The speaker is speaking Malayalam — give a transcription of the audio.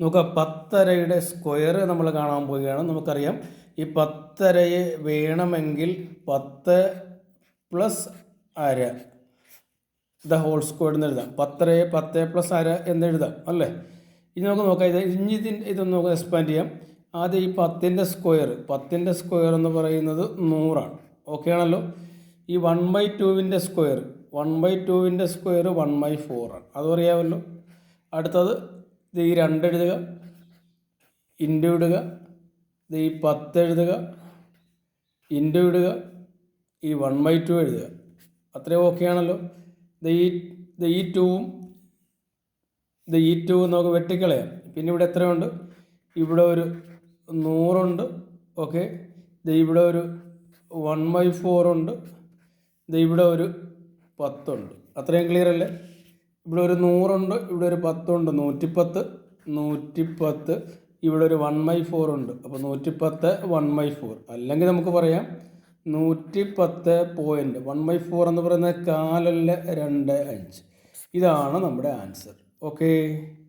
നമുക്ക് പത്തരയുടെ സ്ക്വയർ നമ്മൾ കാണാൻ പോവുകയാണ്. നമുക്കറിയാം ഈ പത്തരയെ വേണമെങ്കിൽ പത്ത് പ്ലസ് അര ദ ഹോൾ സ്ക്വയർ എന്ന് എഴുതാം. പത്തരയെ പത്ത് പ്ലസ് അര എന്ന് എഴുതാം അല്ലേ? ഇനി നമുക്ക് നോക്കാം ഇത് ഇനി ഇതിന് ഇതൊന്ന് നമുക്ക് എക്സ്പാൻഡ് ചെയ്യാം. ആദ്യം ഈ പത്തിന്റെ സ്ക്വയർ പത്തിന്റെ സ്ക്വയർ എന്ന് പറയുന്നത് നൂറാണ്. ഓക്കെ ആണല്ലോ? ഈ വൺ ബൈ ടുവിന്റെ സ്ക്വയർ വൺ ബൈ ടുവിന്റെ സ്ക്വയർ വൺ ബൈ ഫോറാണ് അതും അറിയാമല്ലോ? അടുത്തത് ഇത് ഈ രണ്ടെഴുതുക ഇന്റു ഇടുക. ഇത് ഈ പത്ത് എഴുതുക. ഇന്റു ഇടുക. ഈ വൺ ബൈ ടു എഴുതുക. അത്രയും ഓക്കെ ആണല്ലോ. ഇത് ഈ ഇത് ഈ ടൂവും ഇത് ഈ ടൂവും നമുക്ക് വെട്ടിക്കളയാം. പിന്നെ ഇവിടെ എത്രയുണ്ട്? ഇവിടെ ഒരു നൂറുണ്ട്. ഓക്കെ ഇത് ഇവിടെ ഒരു വൺ ബൈ ഫോറുണ്ട് ഇത് ഇവിടെ ഒരു പത്തുണ്ട്. അത്രയും ക്ലിയർ അല്ലേ? ഇവിടെ ഒരു നൂറുണ്ട് ഇവിടെ ഒരു പത്തുണ്ട്. നൂറ്റിപ്പത്ത് നൂറ്റിപ്പത്ത് ഇവിടെ ഒരു വൺ ബൈ ഫോർ ഉണ്ട്. അപ്പോൾ നൂറ്റിപ്പത്ത് വൺ ബൈ ഫോർ അല്ലെങ്കിൽ നമുക്ക് പറയാം നൂറ്റിപ്പത്ത് പോയിന്റ് വൺ ബൈ ഫോർ എന്ന് പറയുന്നത് കാലല്ല രണ്ട് അഞ്ച്. ഇതാണ് നമ്മുടെ ആൻസർ ഓക്കേ